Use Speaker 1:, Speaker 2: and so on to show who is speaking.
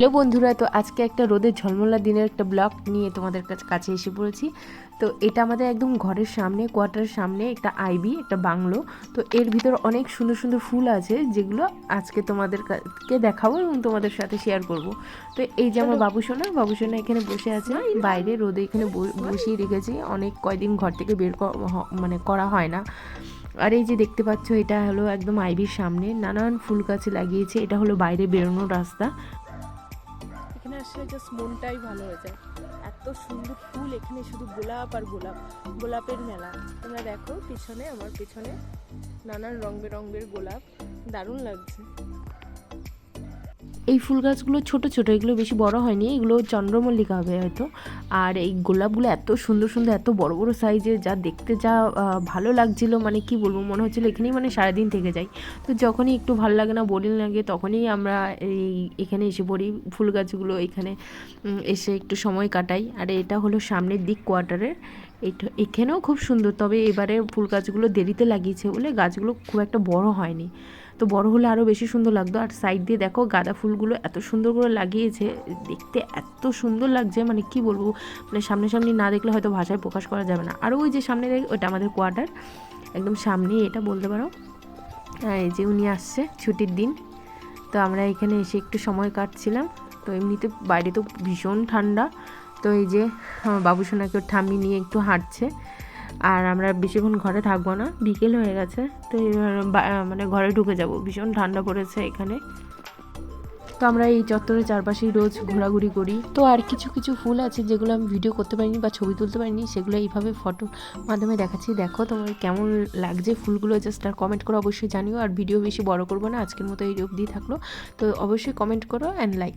Speaker 1: Hello বন্ধুরা তো আজকে একটা রোদের ঝলমলা দিনের একটা ব্লগ নিয়ে তোমাদের কাছে কাছে এসে পড়েছি। তো এটা আমাদের একদম ঘরের সামনে কোয়ার্টারের সামনে একটা আইবি একটা বাংলো। তো এর ভিতর অনেক সুন্দর সুন্দর ফুল আছে যেগুলো আজকে তোমাদেরকে দেখাবো এবং তোমাদের সাথে শেয়ার করব। তো এই যে আমার বাবুসোনা বাবুসোনা এখানে বসে আছে। বাইরে রোদে এখানে বসিয়ে রেখেছি। অনেক কয়দিন ঘর থেকে বের মানে করা হয় না। আর এই যে দেখতে পাচ্ছ এটা হলো একদম আইবির সামনে। নানান ফুল গাছ লাগিয়েছে। এটা হলো বাইরে বেরোনোর রাস্তা।
Speaker 2: এখানে আসলে জাস্ট মনটাই ভালো হয়ে যায়। এত সুন্দর ফুল এখানে শুধু গোলাপ আর গোলাপ, গোলাপের মেলা। তোমরা দেখো পিছনে, আমার পিছনে নানান রং বেরঙের গোলাপ। দারুণ লাগছে।
Speaker 1: এই ফুল গাছগুলো ছোট ছোট, এগুলো বেশি বড় হয়নি, এগুলো চন্দ্রমল্লিকা হবে হয়তো। আর এই গোলাপগুলো এত সুন্দর সুন্দর, এত বড় বড় সাইজের যা দেখতে যা ভালো লাগছিল মানে কি বলব, মনে হচ্ছিল এখানেই মানে সারাদিন থেকে যাই। তো যখনই একটু ভালো লাগে না, বোরিং লাগে, তখনই আমরা এই, এখানে এসে পড়ি, ফুল গাছগুলো এখানে এসে একটু সময় কাটাই। আর এটা হলো সামনের দিক কোয়ার্টারের এখানেও খুব সুন্দর, তবে এবারে ফুল গাছগুলো দেরিতে লাগিয়েছে বলে গাছগুলো খুব একটা বড় হয়নি। তো বড় হলে আরও বেশি সুন্দর লাগতো। আর সাইড দিয়ে দেখো গাঁদা ফুলগুলো এত সুন্দর করে লাগিয়েছে, দেখতে এত সুন্দর লাগছে মানে কি বলব মানে সামনাসামনি না দেখলে হয়তো ভাষায় প্রকাশ করা যাবে না। আর ওই যে সামনে দেখ ওটা আমাদের কোয়ার্টার একদম সামনেই এটা বলতে পারো। আর এই যে উনি আসছে, ছুটির দিন। তো আমরা এখানে এসে একটু সময় কাটছিলাম। তো এমনিতে বাইরে তো ভীষণ ঠান্ডা। তো এই যে, আমার বাবু সোনাকে ওর ঠাম্মি নিয়ে একটু হাঁটছে। আর আমরা বেশিক্ষণ ঘরে থাকব না, বিকেল হয়ে গেছে, তো এবার মানে ঘরে ঢুকে যাব। ভীষণ ঠান্ডা পড়েছে এখানে। তো আমরা এই চত্বরের চারপাশেই রোজ ঘোরাঘুরি করি। তো আর কিছু কিছু ফুল আছে যেগুলো আমি ভিডিও করতে পারিনি বা ছবি তুলতে পারিনি, সেগুলো এইভাবে ফটো মাধ্যমে দেখাচ্ছি। দেখো তোমার কেমন লাগছে ফুলগুলো জাস্ট আর কমেন্ট করো অবশ্যই জানিও। আর ভিডিও বেশি বড় করব না, আজকের মতো এই অবধি থাকল। তো অবশ্যই কমেন্ট করো অ্যান্ড লাইক